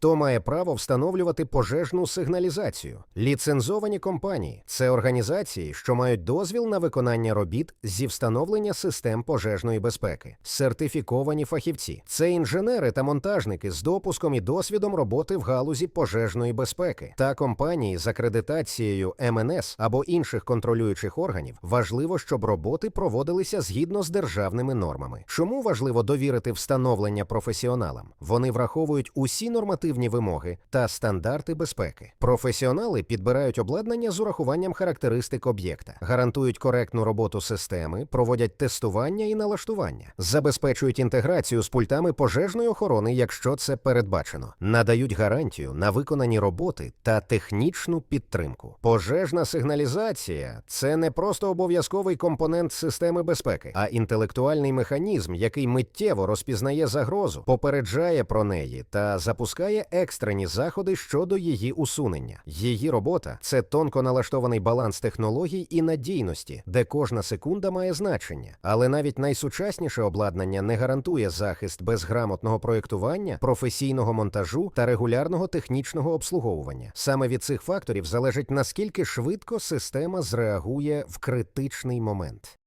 Хто має право встановлювати пожежну сигналізацію? Ліцензовані компанії це організації, що мають дозвіл на виконання робіт зі встановлення систем пожежної безпеки. Сертифіковані фахівці це інженери та монтажники з допуском і досвідом роботи в галузі пожежної безпеки та компанії з акредитацією МНС або інших контролюючих органів. Важливо, щоб роботи проводилися згідно з державними нормами. Чому важливо довірити встановлення професіоналам? Вони враховують усі нормативні вимоги та стандарти безпеки. Професіонали підбирають обладнання з урахуванням характеристик об'єкта, гарантують коректну роботу системи, проводять тестування і налаштування, забезпечують інтеграцію з пультами пожежної охорони, якщо це передбачено, надають гарантію на виконані роботи та технічну підтримку. Пожежна сигналізація це не просто обов'язковий компонент системи безпеки, а інтелектуальний механізм, який миттєво розпізнає загрозу, попереджає про неї та запускає екстрені заходи щодо її усунення. Її робота це тонко налаштований баланс технологій і надійності, де кожна секунда має значення. Але навіть найсучасніше обладнання не гарантує захист без грамотного проєктування, професійного монтажу та регулярного технічного обслуговування. Саме від цих факторів залежить наскільки швидко система зреагує в критичний момент.